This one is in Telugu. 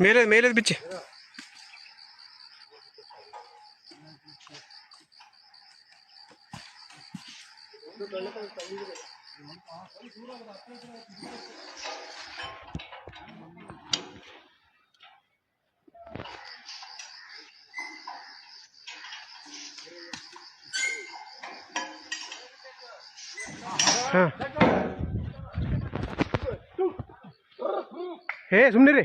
మేలేదు మేలేదు పిచ్చి. దూరం ಹೇ ಏ ಸುಮ್ಮನೆ